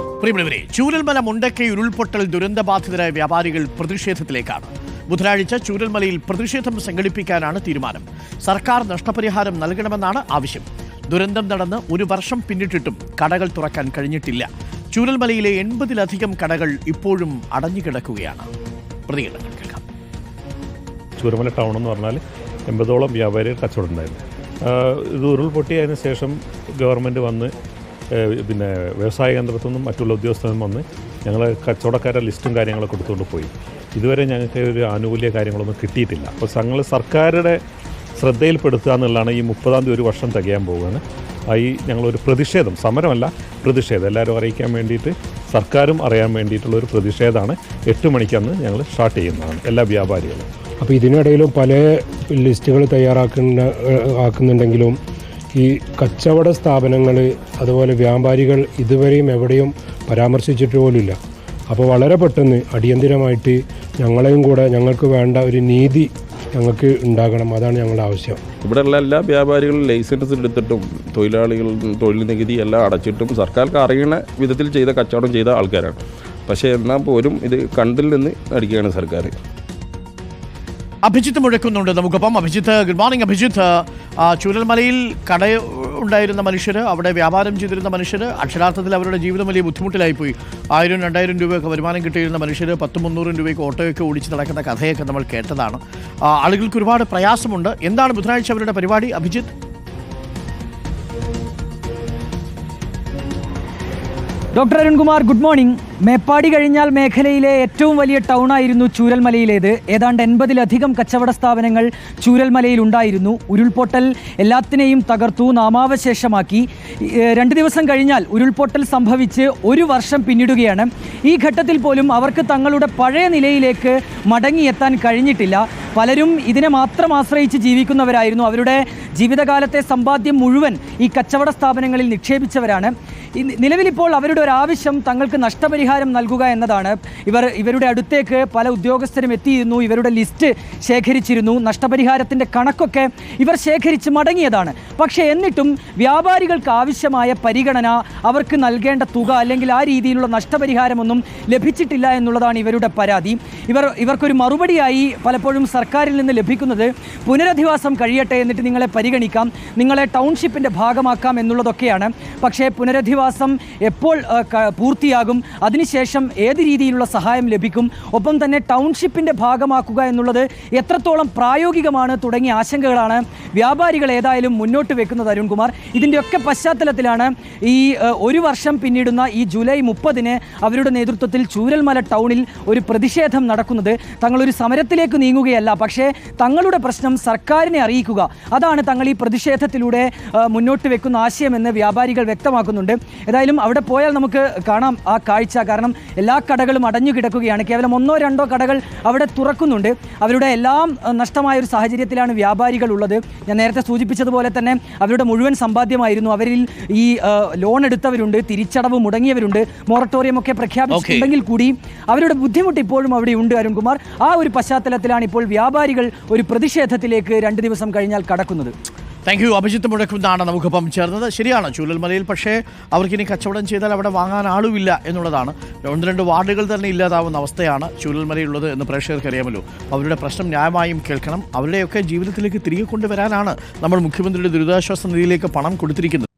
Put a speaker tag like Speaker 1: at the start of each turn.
Speaker 1: പ്രിയമുള്ളവരെ ചൂരൽമല മുണ്ടക്കൈ ഉരുൾപൊട്ടൽ ദുരന്തബാധിതരായ വ്യാപാരികൾ പ്രതിഷേധത്തിലേക്കാണ്. ബുധനാഴ്ച ചൂരൽമലയിൽ പ്രതിഷേധം സംഘടിപ്പിക്കാനാണ് തീരുമാനം. സർക്കാർ നഷ്ടപരിഹാരം നൽകണമെന്നാണ് ആവശ്യം. ദുരന്തം നടന്ന് ഒരു വർഷം പിന്നിട്ടിട്ടും കടകൾ തുറക്കാൻ കഴിഞ്ഞിട്ടില്ല. ചൂരൽമലയിലെ എൺപതിലധികം കടകൾ ഇപ്പോഴും അടഞ്ഞുകിടക്കുകയാണ്.
Speaker 2: ചൂരമല ടൗൺ എന്ന് പറഞ്ഞാൽ എൺപതോളം വ്യാപാരികൾ കച്ചവടം ഉണ്ടായിരുന്നു. ഇത് ഉരുൾപൊട്ടിയതിനു ശേഷം ഗവൺമെന്റ് വന്ന് പിന്നെ വ്യവസായ കേന്ദ്രത്തു നിന്നും മറ്റുള്ള ഉദ്യോഗസ്ഥരും വന്ന് ഞങ്ങൾ കച്ചവടക്കാരുടെ ലിസ്റ്റും കാര്യങ്ങളൊക്കെ കൊടുത്തുകൊണ്ട് പോയി. ഇതുവരെ ഞങ്ങൾക്ക് ഒരു ആനുകൂല്യ കാര്യങ്ങളൊന്നും കിട്ടിയിട്ടില്ല. അപ്പോൾ ഞങ്ങൾ സർക്കാരുടെ ശ്രദ്ധയിൽപ്പെടുത്തുക എന്നുള്ളതാണ് ഈ മുപ്പതാം തീയതി ഒരു വർഷം തികയാൻ പോവുകയാണ് ഈ ഞങ്ങളൊരു പ്രതിഷേധം സമരമല്ല പ്രതിഷേധം. എല്ലാവരും അറിയിക്കാൻ വേണ്ടിയിട്ട് സർക്കാരും അറിയാൻ വേണ്ടിയിട്ടുള്ള ഒരു പ്രതിഷേധമാണ് എട്ട് മണിക്കന്ന് ഞങ്ങൾ സ്റ്റാർട്ട് ചെയ്യുന്നതാണ് എല്ലാ വ്യാപാരികളും.
Speaker 3: അപ്പോൾ ഇതിനിടയിലും പല ലിസ്റ്റുകൾ തയ്യാറാക്കുന്ന ആക്കുന്നുണ്ടെങ്കിലും ഈ കച്ചവട സ്ഥാപനങ്ങൾ അതുപോലെ വ്യാപാരികൾ ഇതുവരെയും എവിടെയും പരാമർശിച്ചിട്ട് പോലുമില്ല. അപ്പോൾ വളരെ പെട്ടെന്ന് അടിയന്തിരമായിട്ട് ഞങ്ങളെയും കൂടെ ഞങ്ങൾക്ക് വേണ്ട ഒരു നീതി ഞങ്ങൾക്ക് ഉണ്ടാകണം. അതാണ് ഞങ്ങളുടെ ആവശ്യം.
Speaker 4: ഇവിടെയുള്ള എല്ലാ വ്യാപാരികളും ലൈസൻസ് എടുത്തിട്ടും തൊഴിലാളികൾ തൊഴിൽ നികുതി എല്ലാം അടച്ചിട്ടും സർക്കാർക്ക് അറിയുന്ന വിധത്തിൽ ചെയ്ത കച്ചവടം ചെയ്ത ആൾക്കാരാണ്. പക്ഷേ എന്നാൽ പോലും ഇത് കണ്ടിൽ നിന്ന് അടിക്കുകയാണ് സർക്കാർ
Speaker 1: അഭിജിത്ത് മുഴക്കുന്നുണ്ട് നമുക്കൊപ്പം. Abhijith good morning Abhijith. ചൂരൽമലയിൽ കട ഉണ്ടായിരുന്ന മനുഷ്യർ അവിടെ വ്യാപാരം ചെയ്തിരുന്ന മനുഷ്യർ അക്ഷരാർത്ഥത്തിൽ അവരുടെ ജീവിതം വലിയ ബുദ്ധിമുട്ടിലായിപ്പോയി. ആയിരം രണ്ടായിരം രൂപയൊക്കെ വരുമാനം കിട്ടിയിരുന്ന മനുഷ്യർ പത്ത് മുന്നൂറും രൂപയ്ക്ക് ഓട്ടോയൊക്കെ ഓടിച്ച് നടക്കുന്ന കഥയൊക്കെ നമ്മൾ കേട്ടതാണ്. ആളുകൾക്ക് ഒരുപാട് പ്രയാസമുണ്ട്. എന്താണ് ബുധനാഴ്ച അവരുടെ പരിപാടി Abhijith?
Speaker 5: Doctor Arunkumar good morning. Meppadi കഴിഞ്ഞാൽ മേഖലയിലെ ഏറ്റവും വലിയ ടൗൺ ആയിരുന്നു ചൂരൽമലയിലേത്. ഏതാണ്ട് എൺപതിലധികം കച്ചവട സ്ഥാപനങ്ങൾ ചൂരൽമലയിൽ ഉണ്ടായിരുന്നു. ഉരുൾപൊട്ടൽ എല്ലാത്തിനെയും തകർത്തു നാമാവശേഷമാക്കി. രണ്ട് ദിവസം കഴിഞ്ഞാൽ ഉരുൾപൊട്ടൽ സംഭവിച്ച് ഒരു വർഷം പിന്നിടുകയാണ്. ഈ ഘട്ടത്തിൽ പോലും അവർക്ക് തങ്ങളുടെ പഴയ നിലയിലേക്ക് മടങ്ങിയെത്താൻ കഴിഞ്ഞിട്ടില്ല. പലരും ഇതിനെ മാത്രം ആശ്രയിച്ച് ജീവിക്കുന്നവരായിരുന്നു. അവരുടെ ജീവിതകാലത്തെ സമ്പാദ്യം മുഴുവൻ ഈ കച്ചവട സ്ഥാപനങ്ങളിൽ നിക്ഷേപിച്ചവരാണ്. നിലവിലിപ്പോൾ അവരുടെ ഒരു ആവശ്യം തങ്ങൾക്ക് നഷ്ടപരിഹാരം നൽകുക എന്നതാണ്. ഇവർ ഇവരുടെ അടുത്തേക്ക് പല ഉദ്യോഗസ്ഥരും എത്തിയിരുന്നു ഇവരുടെ ലിസ്റ്റ് ശേഖരിച്ചിരുന്നു നഷ്ടപരിഹാരത്തിന്റെ കണക്കൊക്കെ ഇവർ ശേഖരിച്ച് മടങ്ങിയതാണ്. പക്ഷേ എന്നിട്ടും വ്യാപാരികൾക്ക് ആവശ്യമായ പരിഗണന അവർക്ക് നൽകേണ്ട തുക അല്ലെങ്കിൽ ആ രീതിയിലുള്ള നഷ്ടപരിഹാരമൊന്നും ലഭിച്ചിട്ടില്ല എന്നുള്ളതാണ് ഇവരുടെ പരാതി. ഇവർ ഇവർക്കൊരു മറുപടിയായി പലപ്പോഴും സർക്കാരിൽ നിന്ന് ലഭിക്കുന്നത് പുനരധിവാസം കഴിയട്ടെ എന്നിട്ട് നിങ്ങളെ പരിഗണിക്കാം നിങ്ങളെ ടൗൺഷിപ്പിന്റെ ഭാഗമാക്കാം എന്നുള്ളതൊക്കെയാണ്. പക്ഷേ പുനരധിവാസം എപ്പോൾ ആ, ക- പൂർത്തിയാകും അതിനുശേഷം ഏത് രീതിയിലുള്ള സഹായം ലഭിക്കും ഒപ്പം തന്നെ ടൗൺഷിപ്പിന്റെ ഭാഗമാക്കുക എന്നുള്ളത് എത്രത്തോളം പ്രായോഗികമാണ് തുടങ്ങിയ ആശങ്കകളാണ് വ്യാപാരികൾ ഏതായാലും മുന്നോട്ട് വെക്കുന്നത് അരുൺകുമാർ. ഇതിന്റെയൊക്കെ പശ്ചാത്തലത്തിലാണ് ഈ ഒരു വർഷം പിന്നിടുന്ന ഈ ജൂലൈ മുപ്പതിന് അവരുടെ നേതൃത്വത്തിൽ ചൂരൽമല ടൗണിൽ ഒരു പ്രതിഷേധം നടക്കുന്നത്. തങ്ങളൊരു സമരത്തിലേക്ക് നീങ്ങുകയല്ല പക്ഷേ തങ്ങളുടെ പ്രശ്നം സർക്കാരിനെ അറിയിക്കുക. അതാണ് തങ്ങൾ ഈ പ്രതിഷേധത്തിലൂടെ മുന്നോട്ട് വെക്കുന്ന ആശയമെന്ന് വ്യാപാരികൾ വ്യക്തമാക്കുന്നുണ്ട്. ഏതായാലും അവിടെ പോയാൽ നമുക്ക് കാണാം ആ കാഴ്ച. കാരണം എല്ലാ കടകളും അടഞ്ഞു കിടക്കുകയാണ്. കേവലം ഒന്നോ രണ്ടോ കടകൾ അവിടെ തുറക്കുന്നുണ്ട്. അവരുടെ എല്ലാം നഷ്ടമായ ഒരു സാഹചര്യത്തിലാണ് വ്യാപാരികൾ ഉള്ളത് ഞാൻ നേരത്തെ സൂചിപ്പിച്ചതുപോലെ തന്നെ അവരുടെ മുഴുവൻ സമ്പാദ്യമായിരുന്നു. അവരിൽ ഈ ലോൺ എടുത്തവരുണ്ട് തിരിച്ചടവ് മുടങ്ങിയവരുണ്ട് മൊറട്ടോറിയം ഒക്കെ പ്രഖ്യാപിച്ചിട്ടുണ്ടെങ്കിൽ കൂടി അവരുടെ ബുദ്ധിമുട്ട് ഇപ്പോഴും അവിടെ ഉണ്ട് അരുൺകുമാർ. ആ ഒരു പശ്ചാത്തലത്തിലാണ് ഇപ്പോൾ വ്യാപാരികൾ ഒരു പ്രതിഷേധത്തിലേക്ക് രണ്ട് ദിവസം കഴിഞ്ഞാൽ കടക്കുന്നത്.
Speaker 1: Thank you. അഭിജിത്ത് മുഴക്കുന്നാണ് നമുക്കിപ്പം ചേർന്നത്. ശരിയാണ് ചൂലൽമലയിൽ പക്ഷേ അവർക്കിനി കച്ചവടം ചെയ്താൽ അവിടെ വാങ്ങാൻ ആളുമില്ല എന്നുള്ളതാണ്. ഒന്ന് രണ്ട് വാർഡുകൾ തന്നെ ഇല്ലാതാവുന്ന അവസ്ഥയാണ് ചൂലൽമലയുള്ളത് എന്ന് പ്രേക്ഷകർക്ക് അറിയാമല്ലോ. അവരുടെ പ്രശ്നം ന്യായമായും കേൾക്കണം. അവരുടെയൊക്കെ ജീവിതത്തിലേക്ക് തിരികെ കൊണ്ടുവരാനാണ് നമ്മൾ മുഖ്യമന്ത്രിയുടെ ദുരിതാശ്വാസ നിധിയിലേക്ക് പണം കൊടുത്തിരിക്കുന്നത്.